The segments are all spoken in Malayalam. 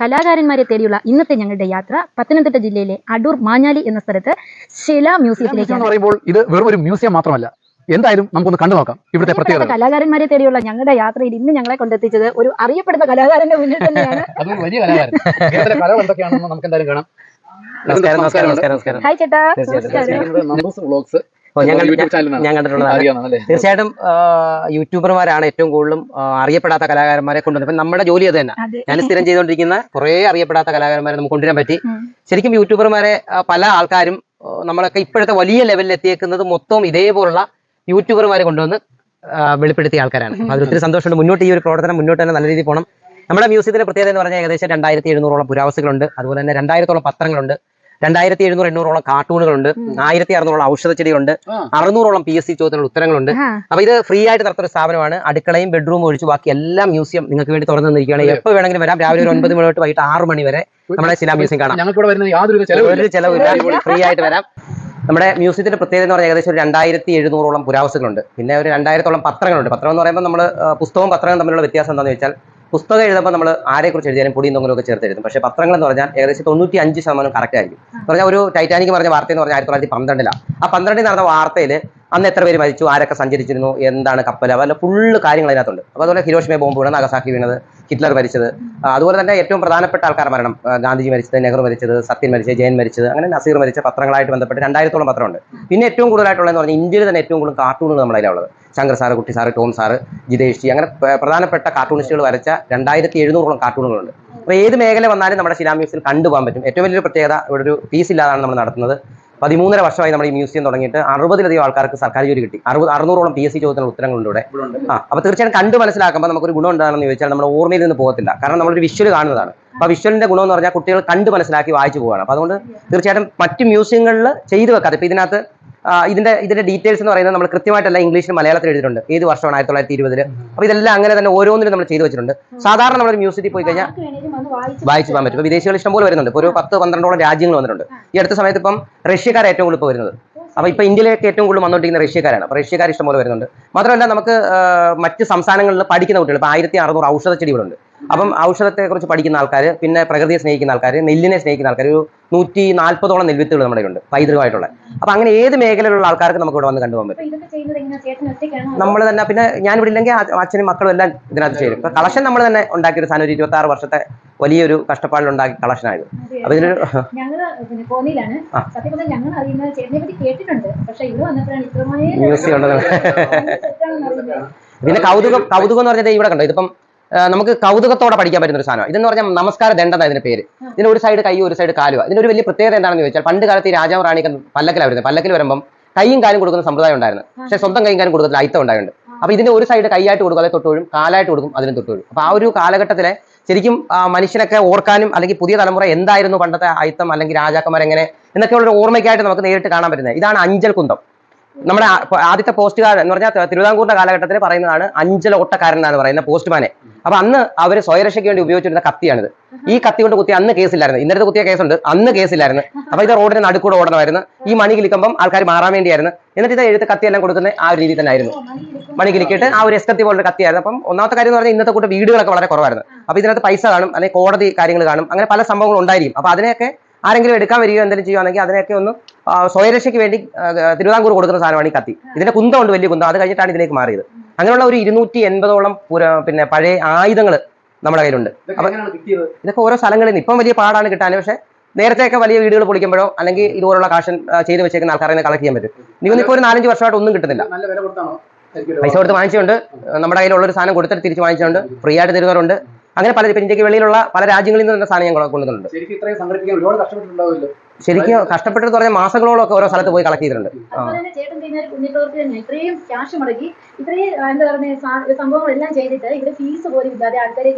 കലാകാരന്മാരെ തേടിയുള്ള ഇന്നത്തെ ഞങ്ങളുടെ യാത്ര പത്തനംതിട്ട ജില്ലയിലെ അടൂർ മാഞ്ഞാലി എന്ന സ്ഥലത്ത് ശില മ്യൂസിയത്തിലേക്ക് പറയുമ്പോൾ ഇത് വെറും ഒരു മ്യൂസിയം മാത്രമല്ല. എന്തായാലും നമുക്കൊന്ന് കണ്ടു നോക്കാം ഇവിടുത്തെ പ്രത്യേകത കലാകാരന്മാരെ തേടിയുള്ള ഞങ്ങളുടെ യാത്രയിൽ ഇന്ന് ഞങ്ങളെ കൊണ്ടെത്തിച്ചത് ഒരു അറിയപ്പെടുന്ന കലാകാരന്റെ മുന്നിൽ തന്നെയാണ്. അതൊരു വലിയ കലാകാരൻ. കേരളത്തിലെ കലകൾ എന്തൊക്കെയാണെന്ന് നമുക്ക് എന്തായാലും കാണാം. നമസ്കാരം നമസ്കാരം. നമസ്കാരം നമസ്കാരം. ഹായ് ചേട്ടാ. നമസ്കാരം. വ്ളോഗ്സ്. ഞാൻ കണ്ട- യൂട്യൂബ് ചാനലാണ് ഞാൻ കണ്ടിട്ടുള്ളതാണ് അറിയാവുന്നതല്ലേ തീർച്ചയായിട്ടും യൂട്യൂബർമാരാണ് ഏറ്റവും കൂടുതലും അറിയപ്പെടാത്ത കലാകാരന്മാരെ കൊണ്ടുവന്നത്. ഇപ്പം നമ്മുടെ ജോലി അത് തന്നെ. ഞാൻ സ്ഥിരം ചെയ്തുകൊണ്ടിരിക്കുന്ന കുറേ അറിയപ്പെടാത്ത കലാകാരന്മാരെ നമുക്ക് കൊണ്ടുവരാൻ പറ്റി. ശരിക്കും യൂട്യൂബർമാരെ പല ആൾക്കാരും നമ്മളൊക്കെ ഇപ്പോഴത്തെ വലിയ ലെവലിൽ എത്തിയേക്കുന്നത് മൊത്തം ഇതേപോലുള്ള യൂട്യൂബർമാരെ കൊണ്ടുവന്ന് വെളിപ്പെടുത്തിയ ആൾക്കാരാണ്. അതിൽ ഒത്തിരി സന്തോഷമുണ്ട്. മുന്നോട്ട് ഈ ഒരു പ്രവർത്തനം മുന്നോട്ട് തന്നെ നല്ല രീതിയിൽ പോകണം. നമ്മുടെ മ്യൂസിയത്തിന്റെ പ്രത്യേകത എന്ന് പറഞ്ഞാൽ ഏകദേശം രണ്ടായിരത്തി എഴുന്നൂറോളം പുരാവസ്തുക്കളുണ്ട്. അതുപോലെ തന്നെ രണ്ടായിരത്തോളം പത്രങ്ങളുണ്ട്. രണ്ടായിരത്തി എഴുന്നൂറ് എണ്ണൂറോളം കാർട്ടൂണുകളുണ്ട്. ആയിരത്തി അറുന്നൂറോളം ഔഷധ ചെടികളുണ്ട് അറുന്നൂറോളം പി എസ് സി ചോദ്യത്തിനുള്ള ഉത്തരങ്ങളുണ്ട്. അപ്പൊ ഇത് ഫ്രീ ആയിട്ട് നടത്തുന്ന ഒരു സ്ഥാപനമാണ്. അടുക്കളയും ബെഡ്റൂം ഒഴിച്ച് ബാക്കി എല്ലാ മ്യൂസിയം നിങ്ങൾക്ക് വേണ്ടി തുറന്നു തന്നിരിക്കുകയാണ് എപ്പോൾ വേണമെങ്കിലും വരാം. രാവിലെ ഒരു ഒൻപത് മണി തൊട്ട് വൈകിട്ട് ആറ് മണി വരെ നമ്മുടെ ശിലാ മ്യൂസിയം കാണാം. ഒരു ചെലവില്ല ഫ്രീ ആയിട്ട് വരാം. നമ്മുടെ മ്യൂസിയത്തിന്റെ പ്രത്യേകത എന്ന് പറഞ്ഞാൽ ഏകദേശം ഒരു രണ്ടായിരത്തി എഴുന്നൂറോളം പുരാവസ്തുക്കളുണ്ട്. പിന്നെ ഒരു രണ്ടായിരത്തോളം പത്രങ്ങളുണ്ട്. പത്രം എന്ന് പറയുമ്പോൾ നമ്മൾ പുസ്തകവും പത്രവും തമ്മിലുള്ള വ്യത്യാസം എന്താണെന്ന് വെച്ചാൽ പുസ്തകം എഴുതുമ്പോൾ നമ്മൾ ആരെക്കുറിച്ച് എഴുതിയാലും പൊടിയും തൊങ്ങലൊക്കെ ഒക്കെ ചേർത്ത് എഴുതും. പക്ഷേ പത്രങ്ങൾ എന്ന് പറഞ്ഞാൽ ഏകദേശം തൊണ്ണൂറ്റി അഞ്ച് ശതമാനം കറക്റ്റ് ആയിരിക്കും. എന്ന് പറഞ്ഞാൽ ഒരു ടൈറ്റാനിക് പറഞ്ഞ വാർത്ത എന്ന് പറഞ്ഞാൽ ആയിരത്തി തൊള്ളായിരത്തി പന്ത്രണ്ടിലാണ്. ആ പന്ത്രണ്ടിൽ നടന്ന വാർത്തയിൽ അന്ന് എത്ര പേര് മരിച്ചു? ആരൊക്കെ സഞ്ചരിച്ചിരുന്നു? എന്താണ് കപ്പൽ അതല്ല ഫുള്ള് കാര്യങ്ങൾ അതിനകത്തുണ്ട്. അപ്പോൾ അതുപോലെ ഹിരോഷിമ ബോംബ് വീണത് നഗസാക്കി വീണത് ഹിറ്റ്ലർ മരിച്ചത്. അതുപോലെ തന്നെ ഏറ്റവും പ്രധാനപ്പെട്ട ആൾക്കാർ മരണം. ഗാന്ധിജി മരിച്ചത് നെഹ്റു മരിച്ചത് സത്യൻ മരിച്ചത് ജയൻ മരിച്ചത് അങ്ങനെ നസീർ മരിച്ച പത്രങ്ങളായിട്ട് ബന്ധപ്പെട്ട് രണ്ടായിരത്തോളം പത്രമുണ്ട്. പിന്നെ ഏറ്റവും കൂടുതലായിട്ടുള്ളതെന്ന് പറഞ്ഞാൽ ഇന്ത്യയിൽ തന്നെ ഏറ്റവും കൂടുതൽ കാർട്ടൂണുകൾ നമ്മളതിലുള്ളത് Shankar sir Kutty sir Tom sir Jitesh അങ്ങനെ പ്ര- പ്രധാനപ്പെട്ട കാർട്ടൂണിസ്റ്റുകൾ വരച്ച രണ്ടായിരത്തി എഴുന്നൂറോളം കാർട്ടൂണുകളുണ്ട് അപ്പോൾ ഏത് മേഖല വന്നാലും നമ്മുടെ ശിലാമ്യൂസിൽ കണ്ടുപോകാൻ പറ്റും. ഏറ്റവും വലിയൊരു പ്രത്യേകത ഇവിടെ ഒരു ഫീസ് ഇല്ലാതാണ് നമ്മൾ നടത്തുന്നത്. പതിമൂന്നര വർഷമായി നമ്മൾ ഈ മ്യൂസിയം തുടങ്ങിയിട്ട് അറുപതിലധികം ആൾക്കാർക്ക് സർക്കാർ ജോലി കിട്ടി. അറുപത് അറുന്നൂറോളം പി എസ് സി ചോദ്യത്തിനുള്ള ഉത്തരങ്ങളുണ്ട് ഇവിടെ. ആ അപ്പോൾ തീർച്ചയായും കണ്ട് മനസ്സിലാക്കുമ്പോൾ നമുക്കൊരു ഗുണം എന്താണെന്ന് ചോദിച്ചാൽ നമ്മൾ ഓർമ്മയിൽ നിന്ന് പോകത്തില്ല. കാരണം നമ്മളൊരു വിഷ്വൽ കാണുന്നതാണ്. അപ്പോൾ വിഷ്വലിന്റെ ഗുണം എന്ന് പറഞ്ഞാൽ കുട്ടികൾ കണ്ട് മനസ്സിലാക്കി വായിച്ചു പോവുകയാണ്. അപ്പോൾ അതുകൊണ്ട് തീർച്ചയായിട്ടും മറ്റ് മ്യൂസിയങ്ങളിൽ ചെയ്തു വെക്കാതെ ഇപ്പോൾ ഇതിനകത്ത് ഇതിന്റെ ഇതിന്റെ ഡീറ്റെയിൽസ് എന്ന് പറയുന്നത് നമ്മൾ കൃത്യമായിട്ടല്ല ഇംഗ്ലീഷിലും മലയാളത്തിൽ എഴുതിയിട്ടുണ്ട്. ഏത് വർഷമാണ് ആയിരത്തി തൊള്ളായിരത്തി ഇരുപതിൽ അപ്പോൾ ഇതെല്ലാം അങ്ങനെ തന്നെ ഓരോന്നിനും നമ്മൾ ചെയ്തു വെച്ചിട്ടുണ്ട്. സാധാരണ നമ്മൾ മ്യൂസിയത്തിൽ പോയി കഴിഞ്ഞാൽ വായിച്ച് പോകാൻ പറ്റും. വിദേശികൾ ഇഷ്ടംപോലെ വരുന്നുണ്ട്. ഇപ്പോൾ ഒരു പത്ത് പന്ത്രണ്ടോളം രാജ്യങ്ങൾ വന്നിട്ടുണ്ട്. ഈ അടുത്ത സമയത്ത് ഇപ്പം റഷ്യക്കാർ ഏറ്റവും കൂടുതൽ ഇപ്പോൾ വരുന്നത്. അപ്പോൾ ഇപ്പോൾ ഇന്ത്യയിലേക്ക് ഏറ്റവും കൂടുതൽ വന്നുകൊണ്ടിരിക്കുന്ന റഷ്യക്കാരാണ്. അപ്പോൾ റഷ്യക്കാർ ഇഷ്ടംപോലെ വരുന്നുണ്ട്. മാത്രമല്ല നമുക്ക് മറ്റ് സംസ്ഥാനങ്ങളിൽ പഠിക്കുന്ന കുട്ടികൾ ഇപ്പോൾ ആയിരത്തി അറുന്നൂറ് ഔഷധ ചെടികളുണ്ട് അപ്പം ഔഷധത്തെക്കുറിച്ച് പഠിക്കുന്ന ആൾക്കാർ പിന്നെ പ്രകൃതിയെ സ്നേഹിക്കുന്ന ആൾക്കാർ നെല്ലിനെ സ്നേഹിക്കുന്ന ആൾക്കാർ ഒരു നൂറ്റി നാൽപ്പതോളം നെൽവിത്തുകൾ നമ്മുടെ ഉണ്ട് പൈതൃകമായിട്ടുള്ള. അപ്പോൾ അങ്ങനെ ഏത് മേഖലയിലുള്ള ആൾക്കാർക്ക് നമുക്ക് ഇവിടെ വന്ന് കണ്ടുപോകാൻ പറ്റും? അപ്പൊ നമ്മൾ തന്നെ പിന്നെ ഞാൻ ഇവിടെ ഇല്ലെങ്കിൽ അച്ഛനും മക്കളും എല്ലാം ഇതിനകത്ത് ചേരും. ഇപ്പൊ കളക്ഷൻ നമ്മൾ തന്നെ ഉണ്ടാക്കിയ ഒരു സാധനം ഒരു ഇരുപത്തി ആറ് വർഷത്തെ വലിയൊരു കഷ്ടപ്പാടിൽ ഉണ്ടാക്കിയ കളക്ഷനായത്. അപ്പൊ ഇതിനൊരു മ്യൂസിയം ഉണ്ടെന്ന് പിന്നെ കൗതുകം കൗതുകം എന്ന് പറഞ്ഞാൽ ഇവിടെ കണ്ടോ? ഇതിപ്പം നമുക്ക് കൗതുകത്തോടെ പഠിക്കാൻ പറ്റുന്ന ഒരു സാധനം ഇതെന്ന് പറഞ്ഞാൽ നമസ്കാര ദണ്ഡത ഇതിന്റെ പേര്. ഇതിന് ഒരു സൈഡ് കൈ ഒരു സൈഡ് കാലുക ഇതിന് ഒരു വലിയ പ്രത്യേകത എന്താണെന്ന് ചോദിച്ചാൽ പണ്ട് കാലത്ത് ഈ രാജാവ് റാണിക്ക് പല്ലക്കിലായിരുന്നു പല്ലക്കിൽ വരുമ്പം കൈയും കാലും കൊടുക്കുന്ന സമ്പ്രദായം ഉണ്ടായിരുന്നു. പക്ഷേ സ്വന്തം കൈയും കാലും കൊടുക്കുന്ന അയിത്തം ഉണ്ടായിട്ടുണ്ട്. അപ്പൊ ഇതിന്റെ ഒരു സൈഡ് കൈയായിട്ട് കൊടുക്കും അല്ലെ തൊട്ടുവഴും കാലായിട്ട് കൊടുക്കും അതിന് തൊട്ടുവഴും അപ്പൊ ആ ഒരു കാലഘട്ടത്തിലെ ശരിക്കും മനുഷ്യനൊക്കെ ഓർക്കാനും അല്ലെങ്കിൽ പുതിയ തലമുറ എന്തായിരുന്നു പണ്ടത്തെ അയിത്തം അല്ലെങ്കിൽ രാജാക്കന്മാർ എങ്ങനെ എന്നൊക്കെയുള്ള ഒരു ഓർമ്മയ്ക്കായിട്ട് നമുക്ക് നേരിട്ട് കാണാൻ പറ്റുന്നത്. ഇതാണ് അഞ്ചൽ കുന്തം. നമ്മുടെ ആദ്യത്തെ പോസ്റ്റ് കാർഡ് എന്ന് പറഞ്ഞാൽ തിരുവിതാംകൂറിന്റെ കാലഘട്ടത്തിൽ പറയുന്നതാണ് അഞ്ചലോട്ടക്കാരൻ എന്നാണ് പറയുന്നത് പോസ്റ്റ്മാനെ. അപ്പൊ അന്ന് അവർ സ്വയരക്ഷയ്ക്ക് വേണ്ടി ഉപയോഗിച്ചിരുന്ന കത്തിയാണിത്. ഈ കത്തി കൊണ്ട് കുത്തി അന്ന് കേസില്ലായിരുന്നു. ഇന്നലത്തെ കുത്തിയ കേസുണ്ട്. അന്ന് കേസില്ലായിരുന്നു. അപ്പൊ ഇത് റോഡിന് നടുക്കൂടെ ഓടണമായിരുന്നു. ഈ മണി കിളിക്കുമ്പം ആൾക്കാർ മാറാൻ വേണ്ടിയായിരുന്നു. എന്നിട്ട് ഇത് എഴുത്ത് കത്തിയെല്ലാം കൊടുക്കുന്ന ആ രീതി തന്നെ ആയിരുന്നു മണി കിളിക്കിട്ട് ആ ഒരു എസ്കത്തി പോലുള്ള കത്തിയായിരുന്നു. അപ്പം ഒന്നാമത്തെ കാര്യം എന്ന് പറഞ്ഞാൽ ഇന്നത്തെ കൂട്ട് വീടുകളൊക്കെ വളരെ കുറവായിരുന്നു. അപ്പൊ ഇതിനകത്ത് പൈസ കാണും അല്ലെങ്കിൽ കോടതി കാര്യങ്ങൾ കാണും. അങ്ങനെ പല സംഭവങ്ങളും ഉണ്ടായിരിക്കും. അപ്പൊ അതിനെയൊക്കെ ആരെങ്കിലും എടുക്കാൻ വരികയോ എന്തെങ്കിലും ചെയ്യുകയാണെങ്കിൽ അതിനൊക്കെ ഒന്ന് സ്വയരക്ഷയ്ക്ക് വേണ്ടി തിരുവിതാംകൂർ കൊടുക്കുന്ന സാധനമാണ് ഈ കത്തി. ഇതിന്റെ കുന്തമുണ്ട് വലിയ കുന്തം. അത് കഴിഞ്ഞിട്ടാണ് ഇതിലേക്ക് മാറിയത്. അങ്ങനെയുള്ള ഒരു ഇരുന്നൂറ്റി എൺപതോളം പിന്നെ പഴയ ആയുധങ്ങൾ നമ്മുടെ കയ്യിലുണ്ട്. ഇതൊക്കെ ഓരോ സ്ഥലങ്ങളിൽ നിന്ന് ഇപ്പം വലിയ പാടാണ് കിട്ടാൻ. പക്ഷേ നേരത്തെയൊക്കെ വലിയ വീടുകൾ പൊളിക്കുമ്പോഴോ അല്ലെങ്കിൽ ഇതുപോലുള്ള കാശൻ ചെയ്ത് വെച്ചേക്കുന്ന ആൾക്കാരെ കളക്ട് ചെയ്യാൻ പറ്റും. നിങ്ങൾ ഇപ്പോൾ ഒരു നാലഞ്ച് വർഷമായിട്ട് ഒന്നും കിട്ടുന്നില്ല. പൈസ കൊടുത്ത് വാങ്ങിച്ചുകൊണ്ട് നമ്മുടെ കയ്യിലുള്ള ഒരു സാധനം കൊടുത്തിട്ട് തിരിച്ച് വാങ്ങിച്ചുകൊണ്ട് ഫ്രീ ആയിട്ട് തരുന്നവരുണ്ട്. അങ്ങനെ പല ഇപ്പം ഇന്ത്യയ്ക്ക് വെളിയിലുള്ള പല രാജ്യങ്ങളിൽ നിന്ന് തന്നെ സാധനം ഞങ്ങൾ കൊണ്ടുവന്നിട്ടുണ്ട്. ശരിക്കും പറഞ്ഞ കഷ്ടപ്പെട്ടെന്ന് പറഞ്ഞാൽ മാസങ്ങളോളം ഒക്കെ ഓരോ സ്ഥലത്ത് പോയി കളക്ട് ചെയ്തിട്ടുണ്ട്. ഇത്രയും ക്യാഷ് മുടക്കി ഇത്രയും എന്താ പറയുക എല്ലാം ചെയ്തിട്ട് ഇവിടെ ഫീസ് പോലും ഇല്ലാതെ ആൾക്കാരെ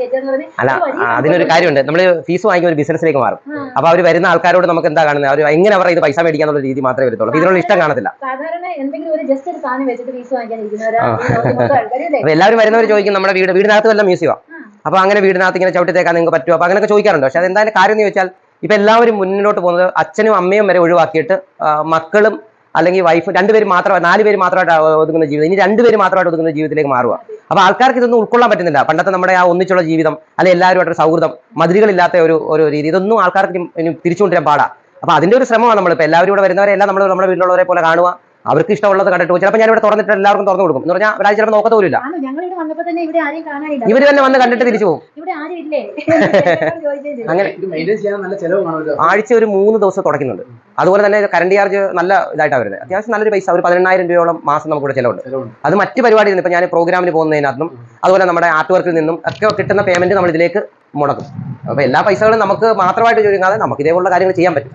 അല്ല അതിനൊരു കാര്യമുണ്ട്. നമ്മൾ ഫീസ് വാങ്ങിക്കുന്ന ഒരു ബിസിനസ്സിലേക്ക് മാറും. അപ്പൊ അവർ വരുന്ന ആൾക്കാരോട് നമുക്ക് എന്താ കാണുന്നത്? അവർ എങ്ങനെ അവർ ഇത് പൈസ മേടിക്കാന്നുള്ള രീതി മാത്രമേ വരുത്തുള്ളൂ. ഇതിനുള്ള ഇഷ്ടം കാണത്തില്ല. സാധാരണ എന്തെങ്കിലും ഒരു ജസ്റ്റ് ഒരു സാധനം വെച്ചിട്ട് ഫീസ് വാങ്ങിക്കാൻ എല്ലാവരും വരുന്നവർ ചോദിക്കും നമ്മുടെ വീട് വീടിനകത്ത് വല്ല മ്യൂസിയം അപ്പൊ അങ്ങനെ വീടിനകത്ത് ഇങ്ങനെ ചവിട്ടി തേക്കാൻ നിങ്ങൾക്ക് പറ്റുമോ? അപ്പോൾ അങ്ങനെയൊക്കെ ചോദിക്കാറുണ്ട്. പക്ഷേ അതെന്തായാലും കാര്യം എന്ന് ചോദിച്ചാൽ ഇപ്പൊ എല്ലാവരും മുന്നിലോട്ട് പോകുന്നത് അച്ഛനും അമ്മയും വരെ ഒഴിവാക്കിയിട്ട് മക്കളും അല്ലെങ്കിൽ വൈഫ് രണ്ടുപേര് മാത്രം നാല് പേര് മാത്രമായിട്ട് ഒതുങ്ങുന്ന ജീവിതം. ഇനി രണ്ടുപേര് മാത്രമായിട്ട് ഒതുങ്ങുന്ന ജീവിതത്തിലേക്ക് മാറുക. അപ്പോൾ ആൾക്കാർക്ക് ഇതൊന്നും ഉൾക്കൊള്ളാൻ പറ്റുന്നില്ല. പണ്ടത്തെ നമ്മുടെ ആ ഒന്നിച്ചുള്ള ജീവിതം അല്ലെങ്കിൽ എല്ലാവരുമായിട്ട് സൗഹൃദം മതിലുകളില്ലാത്ത ഒരു ഒരു രീതി ഇതൊന്നും ആൾക്കാർക്ക് ഇനി- തിരിച്ചുകൊണ്ടിരാൻ പാടാ. അപ്പോൾ അതിന്റെ ഒരു ശ്രമമാണ് നമ്മളിപ്പോൾ എല്ലാവരും ഇവിടെ വരുന്നവരെ എല്ലാം നമ്മൾ നമ്മുടെ വീട്ടിലുള്ളവരെ പോലെ കാണുക. അവർക്ക് ഇഷ്ടമുള്ളത് കണ്ടിട്ട് ചിലപ്പോൾ ഞാൻ ഇവിടെ തുറന്നിട്ട് എല്ലാവർക്കും തുറന്നു കൊടുക്കും. എന്ന് പറഞ്ഞാൽ ഒരാഴ്ച ചിലപ്പോൾ നോക്കത്ത പോലില്ല ആണ് ഞങ്ങൾ ഇവിടെ വന്നപ്പോ തന്നെ ഇവിടെ ആരെയും കാണാനില്ല. ഇവർ തന്നെ വന്ന് കണ്ടിട്ട് തിരിച്ചു പോകും. അങ്ങനെ ആഴ്ച ഒരു മൂന്ന് ദിവസം തുടക്കുന്നുണ്ട് അതുപോലെ തന്നെ കറണ്ട് ചാർജ് നല്ല ഇതായിട്ടാണ് വരുന്നത്. അത്യാവശ്യം നല്ലൊരു പൈസ. ഒരു പതിനെണ്ണായിരം രൂപയോളം മാസം നമുക്കിവിടെ ചിലവുണ്ട്. ചെലവുണ്ട്. അത് മറ്റ് പരിപാടിയിൽ നിന്ന് ഇപ്പൊ ഞാൻ പ്രോഗ്രാമിന് പോകുന്നതിനകത്തും അതുപോലെ നമ്മുടെ ആർട്ട് വർക്കിൽ നിന്നും ഒക്കെ കിട്ടുന്ന പേയ്മെന്റ് നമ്മൾ ഇതിലേക്ക് മുടക്കും. അപ്പൊ എല്ലാ പൈസകളും നമുക്ക് മാത്രമായിട്ട് ചോദിക്കാതെ നമുക്ക് ഇതേപോലുള്ള കാര്യങ്ങൾ ചെയ്യാൻ പറ്റും.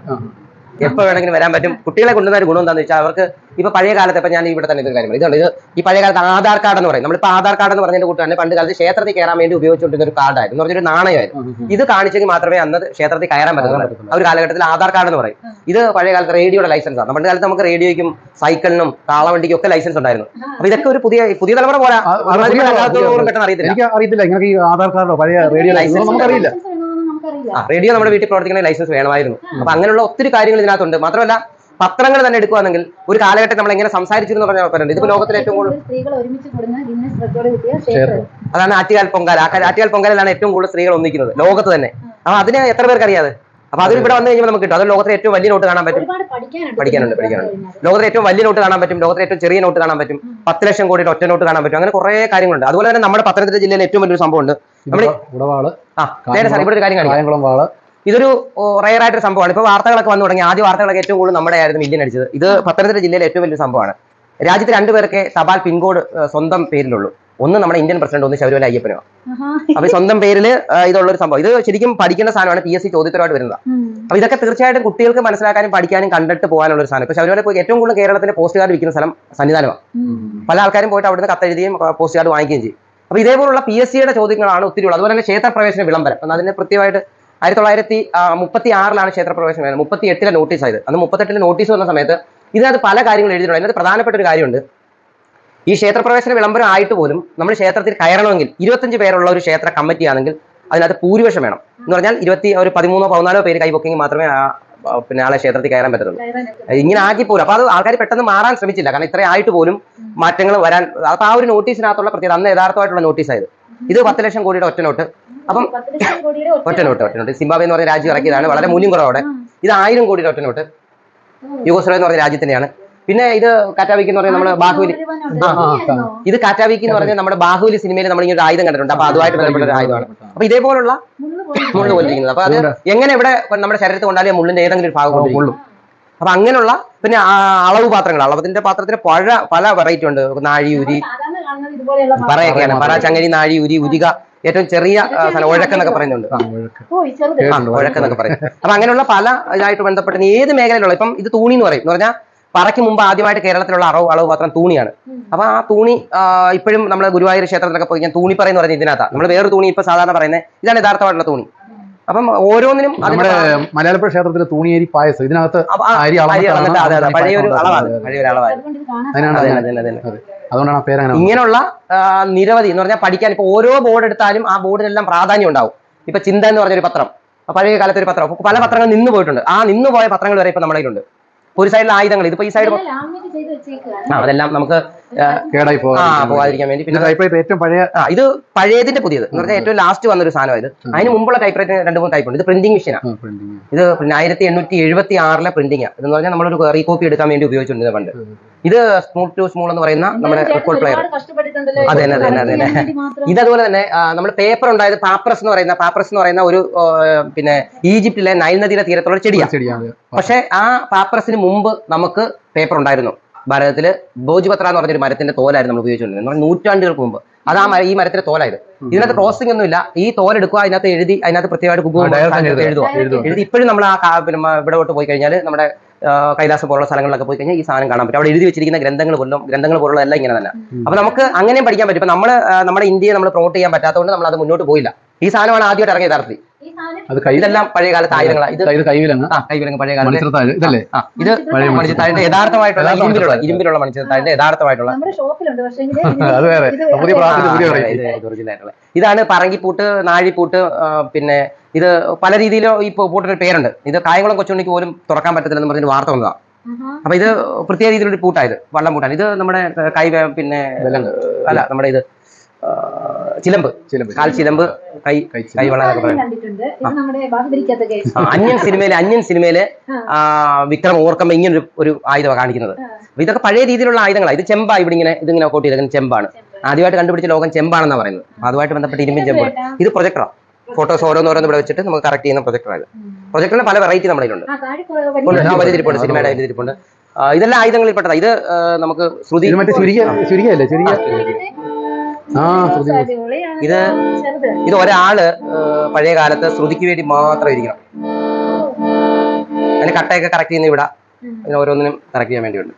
എപ്പോൾ വേണമെങ്കിലും വരാൻ പറ്റും? കുട്ടികളെ കൊണ്ടുവന്ന ഒരു ഗുണം എന്താണെന്ന് വെച്ചാൽ അവർക്ക് ഇപ്പൊ പഴയ കാലത്ത് ഇപ്പൊ ഞാൻ ഇവിടെ തന്നെ ഇതൊരു കാര്യം ഇതാണ് ഇതുണ്ട് ഇത് ഈ പഴയ കാലത്ത് ആധാർ കാർഡ് എന്ന് പറയും. നമ്മളിപ്പോൾ ആധാർ കാർഡ് എന്ന് പറഞ്ഞ കൂട്ട് തന്നെ പണ്ട് കാലത്ത് ക്ഷേത്രത്തിൽ കയറാൻ വേണ്ടി ഉപയോഗിച്ചുകൊണ്ടിരുന്ന ഒരു കാർഡായിരുന്നു. എന്ന് പറഞ്ഞൊരു നാണയമായിരുന്നു. ഇത് കാണിച്ചെങ്കിൽ മാത്രമേ അന്ന് ക്ഷേത്രത്തിൽ കയറാൻ പറ്റുള്ളൂ ആ ഒരു കാലഘട്ടത്തിൽ ആധാർ കാർഡ് എന്ന് പറയും. ഇത് പഴയ കാലത്ത് റേഡിയോയുടെ ലൈസൻസ് ആണ്. പണ്ട് കാലത്ത് നമുക്ക് റേഡിയോയ്ക്കും സൈക്കിളിനും കാളവണ്ടിക്കും ഒക്കെ ലൈസൻസ് ഉണ്ടായിരുന്നു. അപ്പൊ ഇതൊക്കെ ഒരു പുതിയ പുതിയ തലമുറ പോലെ അറിയത്തില്ല. എനിക്ക് അറിയത്തില്ല. ഇങ്ങനെ ഈ ആധാർ കാർഡോ പഴയ റേഡിയോ ലൈസൻസ് ലൈസൻസ് നമുക്കറിയില്ല ലൈസൻസ് വേണമെന്ന് നമുക്കറിയില്ല ആ റേഡിയോ നമ്മുടെ വീട്ടിൽ പ്രവർത്തിക്കുന്ന ലൈസൻസ് വേണമായിരുന്നു. അപ്പൊ അങ്ങനെയുള്ള ഒത്തിരി കാര്യങ്ങൾ ഇതിനകത്തുണ്ട്. മാത്രമല്ല പത്രങ്ങൾ തന്നെ എടുക്കുകയാണെങ്കിൽ ഒരു കാലഘട്ടം നമ്മൾ എങ്ങനെ സംസാരിച്ചിരുന്നു പറഞ്ഞ ആൾക്കാരുണ്ട്. ഇതിപ്പോ ലോകത്തിലെ ഏറ്റവും കൂടുതൽ അതാണ് ആറ്റുകാൽ പൊങ്കാല. ആറ്റുകാൽ പൊങ്കാലാണ് ഏറ്റവും കൂടുതൽ സ്ത്രീകൾ ഒന്നിക്കുന്നത്. ലോകത്ത് തന്നെ. അപ്പൊ അതിന് എത്ര പേർക്ക് അറിയാതെ അപ്പൊ അതിൽ ഇവിടെ വന്നു കഴിഞ്ഞാൽ നമുക്ക് കിട്ടും. അത് ലോകത്തിലെ ഏറ്റവും വലിയ നോട്ട് കാണാൻ പറ്റും. പഠിക്കാനുണ്ട്. പഠിക്കാനുണ്ട്, ലോകത്തിലെ ഏറ്റവും വലിയ നോട്ട് കാണാൻ പറ്റും ലോകത്തിലെ ഏറ്റവും ചെറിയ നോട്ട് കാണാൻ പറ്റും പത്ത് ലക്ഷം കോടിയുടെ ഒറ്റ നോട്ട് കാണാൻ പറ്റും അങ്ങനെ കുറെ കാര്യങ്ങളുണ്ട്. അതുപോലെ തന്നെ നമ്മുടെ പത്തനംതിട്ട ജില്ലയിൽ ഏറ്റവും വലിയൊരു സംഭവമുണ്ട്. നമ്മുടെ ഉടവാൾ. ആ നേരെ സാർ ഇവിടെ ഒരു കാര്യം കാണിക്കാം. ഇതൊരു റയർ ആയിട്ടൊരു സംഭവമാണ്. ഇപ്പൊ വാർത്തകളൊക്കെ വന്നു തുടങ്ങി. ആദ്യ വാർത്തകളൊക്കെ ഏറ്റവും കൂടുതൽ നമ്മുടെ ആയിരുന്നു ഇന്ത്യൻ അടിച്ചത്. ഇത് പത്തനംതിട്ട ജില്ലയിലെ ഏറ്റവും വലിയ സംഭവമാണ്. രാജ്യത്ത് രണ്ടുപേർക്ക് തപാൽ പിൻകോഡ് സ്വന്തം പേരിലുള്ളൂ. ഒന്ന് നമ്മുടെ ഇന്ത്യൻ പ്രസിഡന്റ് ഒന്ന് ശബരിമല അയ്യപ്പനോ. അപ്പൊ സ്വന്തം പേരിൽ ഇതുള്ള ഒരു സംഭവം. ഇത് ശരിക്കും പഠിക്കേണ്ട സാധനമാണ് പി എസ് സി ചോദ്യത്തരമായിട്ട് വരുന്നത്. അപ്പൊ ഇതൊക്കെ തീർച്ചയായിട്ടും കുട്ടികൾക്ക് മനസ്സിലാക്കാനും പഠിക്കാനും കണ്ടിട്ട് പോകാനുള്ള ഒരു സാധനം. ഇപ്പൊ ശബരിമല പോയി ഏറ്റവും കൂടുതൽ കേരളത്തിന്റെ പോസ്റ്റ് കാർഡ് വിൽക്കുന്ന സ്ഥലം സന്നിധാനമാണ് പല ആൾക്കാരും പോയിട്ട് അവിടുന്ന് കത്തെഴുതിയും പോസ്റ്റ് കാർഡ് വാങ്ങിക്കുകയും ചെയ്യും. അപ്പൊ ഇതേപോലുള്ള പി എസ് സിയുടെ ചോദ്യങ്ങളാണ് ഒത്തിരി ഉള്ളത്. അതുപോലെ തന്നെ ക്ഷേത്രപ്രവേശന വിളംബരം. അപ്പൊ അതിന് കൃത്യമായിട്ട് ആയിരത്തി തൊള്ളായിരത്തി മുപ്പത്തി ആറിലാണ് ക്ഷേത്രപ്രവേശനം വരുന്നത്. മുപ്പത്തി എട്ടിലെ നോട്ടീസ് ആയത്. അന്ന് മുപ്പത്തെട്ടിലെ നോട്ടീസ് വന്ന സമയത്ത് ഇതിനകത്ത് പല കാര്യങ്ങൾ എഴുതിയിട്ടുണ്ട്. അതിനകത്ത് പ്രധാനപ്പെട്ട ഒരു കാര്യമുണ്ട്. ഈ ക്ഷേത്രപ്രവേശന വിളംബരം ആയിട്ട് പോലും നമ്മൾ ക്ഷേത്രത്തിൽ കയറണമെങ്കിൽ ഇരുപത്തഞ്ച് പേരുള്ള ഒരു ക്ഷേത്ര കമ്മിറ്റി ആണെങ്കിൽ അതിനകത്ത് ഭൂരിപക്ഷം വേണം. എന്ന് പറഞ്ഞാൽ ഇരുപത്തി ഒരു പതിമൂന്നോ പതിനാലോ പേര് കൈപൊക്കെങ്കിൽ മാത്രമേ പിന്നെ ആളെ ക്ഷേത്രത്തിൽ കയറാൻ പറ്റത്തുള്ളൂ. ഇങ്ങനെ ആക്കി പോലും അപ്പൊ അത് ആൾക്കാർ പെട്ടെന്ന് മാറാൻ ശ്രമിച്ചില്ല. കാരണം ഇത്ര ആയിട്ട് പോലും മാറ്റങ്ങൾ വരാൻ അപ്പൊ ആ ഒരു നോട്ടീസിനകത്തുള്ള പ്രത്യേകത അന്ന് യഥാർത്ഥമായിട്ടുള്ള നോട്ടീസ് ആയത് ഇത് പത്ത് ലക്ഷം കോടിയുടെ ഒറ്റ നോട്ട്. അപ്പം ഒറ്റ നോട്ട് ഒറ്റ നോട്ട്. സിംബാബെ എന്ന് പറഞ്ഞ രാജ്യം ഇറക്കിയതാണ്. വളരെ മൂല്യം കുറവോടെ ഇത് ആയിരം കോടിയുടെ ഒറ്റ നോട്ട്. യുഗോസ്ലോവ എന്ന് പറഞ്ഞ രാജ്യത്തിന്റെയാണ് പിന്നെ ഇത് കാറ്റാവിക്ക് എന്ന് പറഞ്ഞാൽ നമ്മുടെ ബാഹുബലി. ഇത് കാറ്റാവിക്ക് എന്ന് പറഞ്ഞാൽ നമ്മുടെ ബാഹുബലി സിനിമയിൽ നമ്മൾ ഇങ്ങനെ ഒരു ആയുധം കണ്ടിട്ടുണ്ട്. അപ്പൊ അതുമായിട്ട് ബന്ധപ്പെട്ട ഒരു ആയുധമാണ്. അപ്പൊ ഇതേപോലുള്ള മുള്ളു കൊല്ലിക്കുന്നത് അപ്പൊ അത് എങ്ങനെ ഇവിടെ നമ്മുടെ ശരീരത്തിൽ കൊണ്ടാലും മുള്ളിന്റെ ഏതെങ്കിലും ഒരു ഭാഗം കൊണ്ടുപോകും അപ്പൊ അങ്ങനെയുള്ള പിന്നെ അളവ് പാത്രങ്ങൾ. അളവത്തിന്റെ പാത്രത്തിന് പഴ പല വെറൈറ്റി ഉണ്ട്. നാഴി ഉരി സാധാരണ കാണുന്നത് ഇതുപോലെയുള്ള പറയൊക്കെയാണ്. പറ ചങ്ങരി നാഴി ഉരി ഉരിക ഏറ്റവും ചെറിയ ഒഴക്കെന്നൊക്കെ ഉഴക്കെന്നൊക്കെ പറയുന്നുണ്ട്. ഒഴക്കെന്നൊക്കെ ഉഴക്കെന്നൊക്കെ പറയും. അപ്പൊ അങ്ങനെയുള്ള പല ഇതായിട്ട് ബന്ധപ്പെട്ട ഏത് മേഖലയിലുള്ള ഇപ്പം ഇത് തൂണി എന്ന് പറയും. എന്ന് പറഞ്ഞാൽ പറയ്ക്ക് മുമ്പ് ആദ്യമായിട്ട് കേരളത്തിലുള്ള അറവ് അളവ് പാത്രം തൂണിയാണ്. അപ്പൊ ആ തൂണി ഇപ്പോഴും നമ്മൾ ഗുരുവായൂർ ക്ഷേത്രത്തിലൊക്കെ പോയി ഞാൻ തൂണിപ്പറ എന്ന് പറഞ്ഞ ഇതിനകത്താണ് നമ്മൾ വേറൊരു തൂണി ഇപ്പൊ സാധാരണ പറയുന്നത് ഇതാണ് യഥാർത്ഥമായിട്ടുള്ള തൂണി. അപ്പം ഓരോന്നിനും നമ്മുടെ മലയാളപ്പുഴ ക്ഷേത്രത്തിലെ തൂണിയേരി പായസം ഇതിനകത്ത്. അതുകൊണ്ടാണ്. ഇങ്ങനെയുള്ള നിരവധി എന്ന് പറഞ്ഞാൽ പഠിക്കാൻ ഇപ്പൊ ഓരോ ബോർഡ് എടുത്താലും ആ ബോർഡിനെല്ലാം പ്രാധാന്യം ഉണ്ടാവും. ഇപ്പൊ ചിന്ത എന്ന് പറഞ്ഞൊരു പത്രം പഴയ കാലത്തെ ഒരു പത്രം പല പത്രങ്ങൾ നിന്ന് പോയിട്ടുണ്ട്. ആ നിന്ന് പോയ പത്രങ്ങൾ വരെ ഇപ്പൊ നമ്മുടെ കയ്യിലുണ്ട് ഇപ്പൊ ഒരു സൈഡിൽ ആയുധങ്ങൾ. ഇതിപ്പോ ഈ സൈഡ് ആ അതെല്ലാം നമുക്ക് കേടായി ആ പോകാൻ പോകാതിരിക്കാൻ വേണ്ടി. പിന്നെ പിന്നെ ടൈപ്പ് ഏറ്റവും പഴയ ആ ഇത് പഴയതിന്റെ പുതിയത്. എന്ന് പറഞ്ഞാൽ ഏറ്റവും ലാസ്റ്റ് വന്ന ഒരു സാധനം ഇത് അതിന് മുമ്പുള്ള ടൈപ്പ് റൈറ്റിംഗ് രണ്ട് മൂന്ന് ടൈപ്പ് ഉണ്ട്. ഇത് പ്രിന്റിംഗ് മെഷീനാണ് ഇത് പിന്നെ ആയിരത്തി എണ്ണൂറ്റി എഴുപത്തി ആറിലെ പ്രിന്റിംഗ് എന്ന് പറഞ്ഞാൽ നമ്മളൊരു റീകോപ്പി എടുക്കാൻ വേണ്ടി ഉപയോഗിച്ചിട്ടുണ്ട് പണ്ട്. ഇത് സ്മൂത്ത് ടു സ്മൂൾ എന്ന് പറയുന്ന നമ്മുടെ റെക്കോർഡ് പ്ലെയർ അതെ, അതെ, അതെ, അതെ, അതെ. വേണ്ടി ഇതതുപോലെ തന്നെ നമ്മൾ പേപ്പർ ഉണ്ടായത് പാപ്രസ് എന്ന് പറയുന്ന പാപ്രസ് എന്ന് പറയുന്ന ഒരു പിന്നെ ഈജിപ്തിലെ നൈൽ നദിയുടെ തീരത്തുള്ള ചെടിയാണ് പക്ഷെ ആ പാപ്രസിന് മുമ്പ് നമുക്ക് പേപ്പർ ഉണ്ടായിരുന്നു. ഭാരതത്തിൽ ഭോജിപത്ര എന്ന് പറഞ്ഞൊരു മരത്തിന്റെ തോലായിരുന്നു നമ്മൾ ഉപയോഗിച്ചുകൊണ്ടിരുന്നത്. നൂറ്റാണ്ടുകൾക്ക് മുമ്പ്. അത് ആ ഈ മരത്തിന്റെ തോലായത്. ഇതിനകത്ത് ക്രോസിംഗ് ഒന്നും ഇല്ല ഈ തോലെടുക്കുക അതിനകത്ത് എഴുതി അതിനകത്ത് പ്രത്യേകമായിട്ട് എഴുതുക. എഴുതി ഇപ്പോഴും നമ്മൾ ആ ഇവിടെ പോയി കഴിഞ്ഞാൽ നമ്മുടെ കൈലാസം പോലുള്ള സ്ഥലങ്ങളിലൊക്കെ പോയി കഴിഞ്ഞാൽ ഈ സാധനം കാണാൻ പറ്റും. അവിടെ എഴുതി വെച്ചിരിക്കുന്ന ഗ്രന്ഥങ്ങൾ പോലും ഗ്രന്ഥങ്ങൾ പോലുള്ള എല്ലാം ഇങ്ങനെ തന്നെ. അപ്പൊ നമുക്ക് അങ്ങനെയും പഠിക്കാൻ പറ്റും. ഇപ്പൊ നമ്മൾ നമ്മുടെ ഇന്ത്യയെ നമ്മൾ പ്രൊമോട്ട് ചെയ്യാൻ പറ്റാത്തതുകൊണ്ട് നമ്മൾ അത് മുന്നോട്ട് പോയില്ല. ഈ സാധനമാണ് ആദ്യമായിട്ട് ഇറങ്ങിയ യഥാർത്ഥത്തിൽ. ഈ സാധനം അത് ഇതെല്ലാം പഴയ കാലത്ത് ആയിരങ്ങളാണ് ഇത് കൈവിലങ്ങ് പഴയ കാലത്ത്. ഇതല്ലേ? ഇത് മണിച്ചിത്താഴിന്റെ യഥാർത്ഥമായിട്ടുള്ള യഥാർത്ഥ ഇരുമ്പിലുള്ള. ഇരുമ്പിലുള്ള മണിച്ചിത്താഴിന്റെ യഥാർത്ഥമായിട്ടുള്ള. ഇതാണ് പറങ്കിപ്പൂട്ട് നാഴിപ്പൂട്ട് പിന്നെ ഇത് പല രീതിയിലോ ഈ പൂ- പൂട്ടിന് പേരുണ്ട്. ഇത് കായംകുളം കൊച്ചുണ്ണിക്ക് പോലും തുറക്കാൻ പറ്റത്തില്ലെന്ന് പറഞ്ഞൊരു വാർത്ത വന്നതാണ് അപ്പൊ ഇത് പ്രത്യേക രീതിയിലൊരു പൂട്ടായത് വള്ളം പൂട്ടാണ്. ഇത് നമ്മുടെ കൈ പിന്നെ അല്ല നമ്മുടെ ഇത് ചിലമ്പ്. ചിലമ്പ്. കാൽ ചിലമ്പ് കൈ. കൈവള അന്യൻ സിനിമയിലെ അന്യൻ സിനിമയിലെ വിക്രം ഓർക്കുമ്പോ ഇങ്ങനെ ഒരു ഒരു ആയുധമാണ് കാണിക്കുന്നത് അപ്പൊ ഇതൊക്കെ പഴയ രീതിയിലുള്ള ആയുധങ്ങളാണ് ഇത് ചെമ്പാ ഇവിടെ ഇങ്ങനെ ഇതിങ്ങനെ കോട്ട് ചെമ്പാണ്. ആദ്യമായിട്ട് കണ്ടുപിടിച്ച ലോകം ചെമ്പാണെന്നാണ് പറയുന്നത്. അതുമായിട്ട് ബന്ധപ്പെട്ട് ഇരുമ്പിൻ ചെമ്പാണ് ഇത് പ്രൊജക്ടറാണ് ഫോട്ടോസ് ഓരോന്നോരോന്ന് ഇവിടെ വെച്ചിട്ട് നമുക്ക് കറക്റ്റ് ചെയ്യുന്ന പ്രൊജക്ടറാണ് പ്രൊജക്ടറിന് പല വെറൈറ്റി നമ്മുടെ ഉണ്ട്. വലിയ ആ, വലിയ തിരിപ്പുണ്ട് സിനിമയുടെ വലിയ തിരിപ്പുണ്ട് ഇതെല്ലാം ആയുധങ്ങളിൽ പെട്ടതാ ഇത് നമുക്ക് ശ്രുതി ഇത് ഇത് ഒരാൾ പഴയ കാലത്ത് ശ്രുതിക്ക് വേണ്ടി മാത്രം ഇരിക്കണം. അതിന് കട്ടയൊക്കെ കറക്റ്റ് ചെയ്യുന്ന ഇവിടെ അതിന് ഓരോന്നിനും കറക്റ്റ് ചെയ്യാൻ വേണ്ടിയുണ്ട്.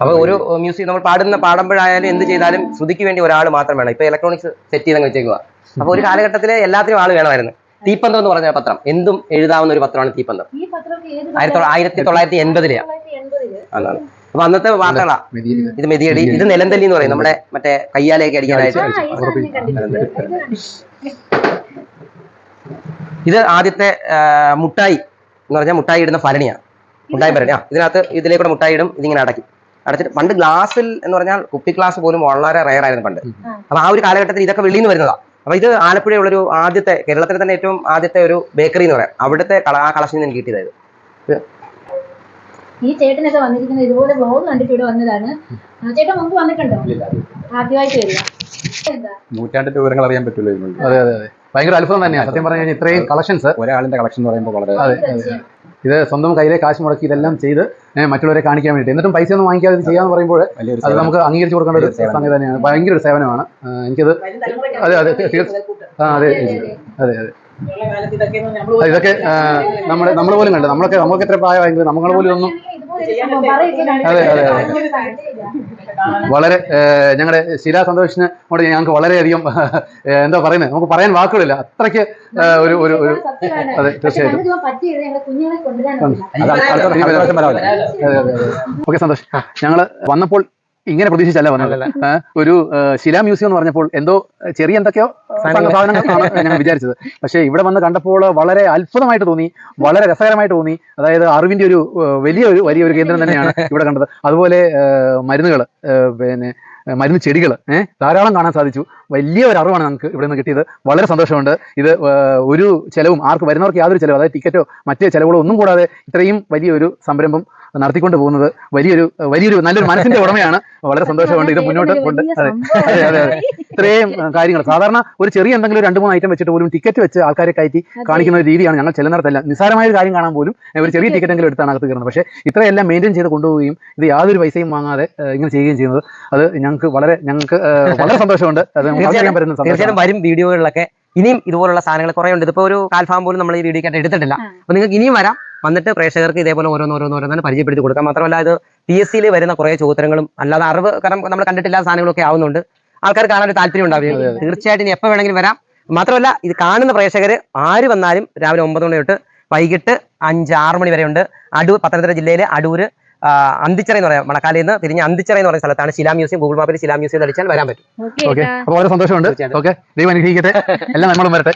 അപ്പൊ ഒരു മ്യൂസിക് നമ്മൾ പാടുന്ന പാടുമ്പോഴായാലും എന്ത് ചെയ്താലും ശ്രുതിക്ക് വേണ്ടി ഒരാൾ മാത്രം വേണം. ഇപ്പൊ ഇലക്ട്രോണിക്സ് സെറ്റ് ചെയ്തങ്ങ് വെച്ചേക്കുക അപ്പൊ ഒരു കാലഘട്ടത്തിൽ എല്ലാത്തിനും ആൾ വേണമായിരുന്നു. തീപ്പന്തം എന്ന് പറഞ്ഞ പത്രം. എന്തും എഴുതാവുന്ന ഒരു പത്രമാണ് തീപ്പന്തം. ഈ പത്രമൊക്കെ ഏത് ആയിരത്തി തൊള്ള- ആയിരത്തി തൊള്ളായിരത്തി എൺപതിലെയാ. അതാണ് അപ്പൊ അന്നത്തെ വാർത്തകളാ. ഇത് മെതിയടി. ഇത് നിലന്തല്ലി എന്ന് പറയും. നമ്മുടെ മറ്റേ കയ്യാലേക്ക് അടിക്കാനായിട്ട്. ഇത് ആദ്യത്തെ മുട്ടായി എന്ന് പറഞ്ഞാൽ മുട്ടായി ഇടുന്ന ഭരണിയാണ് മുട്ടായി ഭരണി ആ ഇതിനകത്ത് ഇതിലേക്കൂടെ മുട്ടായി ഇടും. ഇതിങ്ങനെ അടയ്ക്കും. അടച്ചിട്ട് പണ്ട് ഗ്ലാസ്സിൽ എന്ന് പറഞ്ഞാൽ കുപ്പി ഗ്ലാസ് പോലും വളരെ റയർ ആയിരുന്നു പണ്ട്. അപ്പൊ ആ ഒരു കാലഘട്ടത്തിൽ ഇതൊക്കെ വെളിയിൽ നിന്ന് വരുന്നതാ. അപ്പൊ ഇത് ആലപ്പുഴയുള്ളൊരു ആദ്യത്തെ കേരളത്തിൽ തന്നെ ഏറ്റവും ആദ്യത്തെ ഒരു ബേക്കറി എന്ന് പറയാം. അവിടുത്തെ ആ കളക്ഷനിൽ നിന്ന് എനിക്ക് കിട്ടിയതായത് ഈ ചേട്ടനൊക്കെ വന്നിരിക്കുന്നത് ഇതുപോലെ ബ്ലോഗ് കണ്ടിട്ട് ഇവിടെ വന്നതാണ്. ചേട്ടൻ മുമ്പ് വന്നിട്ടുണ്ടോ? ആദ്യമായിട്ട് വരിക. വിവരങ്ങൾ അറിയാൻ പറ്റുള്ളൂ അതെ അതെ അതെ. ഭയങ്കര അത്ഭുതം തന്നെയാണ്. സത്യം പറഞ്ഞു കഴിഞ്ഞാൽ ഇത്രയും കളക്ഷൻസ് ഒരാളിന്റെ കളക്ഷൻ എന്ന് പറയുമ്പോൾ വളരെ. ഇത് സ്വന്തം കയ്യിലെ കാശ് മുടക്കി ഇതെല്ലാം ചെയ്ത് മറ്റുള്ളവരെ കാണിക്കാൻ വേണ്ടിയിട്ട്. എന്നിട്ടും പൈസ ഒന്നും വാങ്ങിക്കാതെ ഇത് ചെയ്യാന്ന് പറയുമ്പോൾ വലിയൊരു അത് നമുക്ക് അംഗീകരിച്ചു കൊടുക്കേണ്ട ഒരു സംഗതി തന്നെയാണ്. ഭയങ്കര ഒരു സേവനമാണ്. എനിക്കത് അതെ അതെ ആ അതെ അതെ അതെ. ഇതൊക്കെ നമ്മൾ നമ്മുടെ നമ്മൾ പോലും കണ്ടത് നമ്മളൊക്കെ നമ്മൾക്ക് എത്ര പ്രായമായെങ്കിലും നമ്മൾ പോലും ഒന്നും അതെ, അതെ, അതെ. വളരെ ഞങ്ങളുടെ ശിലാ സന്തോഷിനോട് ഞങ്ങൾക്ക് വളരെയധികം എന്താ പറയുന്നത് നമുക്ക് പറയാൻ വാക്കുകളില്ല. അത്രയ്ക്ക് ഒരു ഒരു ഒരു സത്യമാണ്. അതെ, തീർച്ചയായിട്ടും. ഓക്കെ സന്തോഷ്. ഞങ്ങൾ വന്നപ്പോൾ ഇങ്ങനെ പ്രതീക്ഷിച്ചല്ല വന്നത് ഒരു ശിലാ മ്യൂസിയം എന്ന് പറഞ്ഞപ്പോൾ എന്തോ ചെറിയ എന്തൊക്കെയോ സാധനങ്ങൾ- സാധനങ്ങളാണ് ഞങ്ങൾ വിചാരിച്ചത്. പക്ഷേ ഇവിടെ വന്ന് കണ്ടപ്പോൾ വളരെ അത്ഭുതമായിട്ട് തോന്നി വളരെ രസകരമായിട്ട് തോന്നി. അതായത് അറിവിന്റെ ഒരു വലിയ ഒരു വലിയ ഒരു കേന്ദ്രം തന്നെയാണ് ഇവിടെ കണ്ടത്. അതുപോലെ മരുന്നുകൾ പിന്നെ മരുന്ന് ചെടികൾ ഏഹ് ധാരാളം കാണാൻ സാധിച്ചു. വലിയ ഒരു അറിവാണ് നമുക്ക് ഇവിടെ നിന്ന് കിട്ടിയത്. വളരെ സന്തോഷമുണ്ട്. ഇത് ഒരു ചിലവും ആർക്ക് വരുന്നവർക്ക് യാതൊരു ചെലവ് അതായത് ടിക്കറ്റോ മറ്റ് ചെലവുകളോ ഒന്നും കൂടാതെ ഇത്രയും വലിയൊരു സംരംഭം നടത്തിക്കൊണ്ട് പോകുന്നത് വലിയൊരു വലിയൊരു നല്ലൊരു മനസ്സിന്റെ ഉടമയാണ്. വളരെ സന്തോഷമുണ്ട്. ഇത് മുന്നോട്ട് കൊണ്ട് അതെ അതെ അതെ അതെ. ഇത്രയും കാര്യങ്ങൾ. സാധാരണ ഒരു ചെറിയ എന്തെങ്കിലും രണ്ട് മൂന്ന് ഐറ്റം വെച്ചിട്ട് പോലും ടിക്കറ്റ് വെച്ച് ആൾക്കാരെ കയറ്റി കാണിക്കുന്ന ഒരു രീതിയാണ് ഞങ്ങൾ ചെല്ലുന്നിടത്തല്ല. നിസ്സാരമായ ഒരു കാര്യം കാണാൻ പോലും ഒരു ചെറിയ ടിക്കറ്റ് എങ്കിലും എടുത്താണ് അകത്ത് കയറുന്നത്. പക്ഷേ ഇത്രയെല്ലാം മെയിന്റെയിൻ ചെയ്ത് കൊണ്ടുപോവുകയും ഇത് യാതൊരു പൈസയും വാങ്ങാതെ ഇങ്ങനെ ചെയ്യുകയും ചെയ്യുന്നത് അത് ഞങ്ങൾക്ക് വളരെ ഞങ്ങൾക്ക് വളരെ സന്തോഷമുണ്ട്. അത് അറിയാൻ പറ്റുന്ന തീർച്ചയായിട്ടും വരും വീഡിയോകളിലൊക്കെ. ഇനിയും ഇതുപോലുള്ള സാധനങ്ങൾ കുറെ ഉണ്ട്. ഇതിപ്പോ ഒരു കാൽഫാം പോലും നമ്മൾ ഈ വീഡിയോക്കായിട്ട് എടുത്തിട്ടില്ല. അപ്പോൾ അപ്പൊ നിങ്ങൾക്ക് ഇനിയും വരാം. വന്നിട്ട് പ്രേക്ഷകർക്ക് ഇതേപോലെ ഓരോന്ന് ഓരോന്ന് പരിചയപ്പെടുത്തി കൊടുക്കാം മാത്രമല്ല ഇത് പി എസ് സിയിൽ വരുന്ന കുറെ ചോദ്യങ്ങളും അല്ലാതെ അറിവ് കാരണം നമ്മൾ കണ്ടിട്ടില്ലാത്ത സാധനങ്ങളൊക്കെ ആവുന്നുണ്ട്. ആൾക്കാർ കാണാൻ ഒരു താല്പര്യം ഉണ്ടാവുകയും തീർച്ചയായിട്ടും ഇനി എപ്പോൾ വേണമെങ്കിലും വരാം. മാത്രമല്ല ഇത് കാണുന്ന പ്രേക്ഷകർ ആര് വന്നാലും രാവിലെ ഒമ്പത് മണി തൊട്ട് വൈകിട്ട് അഞ്ച് ആറ് മണി വരെ ഉണ്ട് അടൂർ പത്തനംതിട്ട ജില്ലയിലെ അടൂര് ആ, അന്തിച്ചിറ എന്ന് പറയാം മണക്കാലയിൽ നിന്ന് തിരിഞ്ഞ് അന്തിച്ചറ എന്ന് പറയുന്ന സ്ഥലത്താണ് ശിലാ മ്യൂസിയം. ഗൂഗിൾ മാപ്പിൽ ശിലാ മ്യൂസിയം അടിച്ചാൽ വരാൻ പറ്റും. ഓക്കേ വളരെ സന്തോഷമുണ്ട്. ഓക്കെ. ദൈവം അനുഗ്രഹിക്കട്ടെ. എല്ലാം നമ്മളും വരട്ടെ.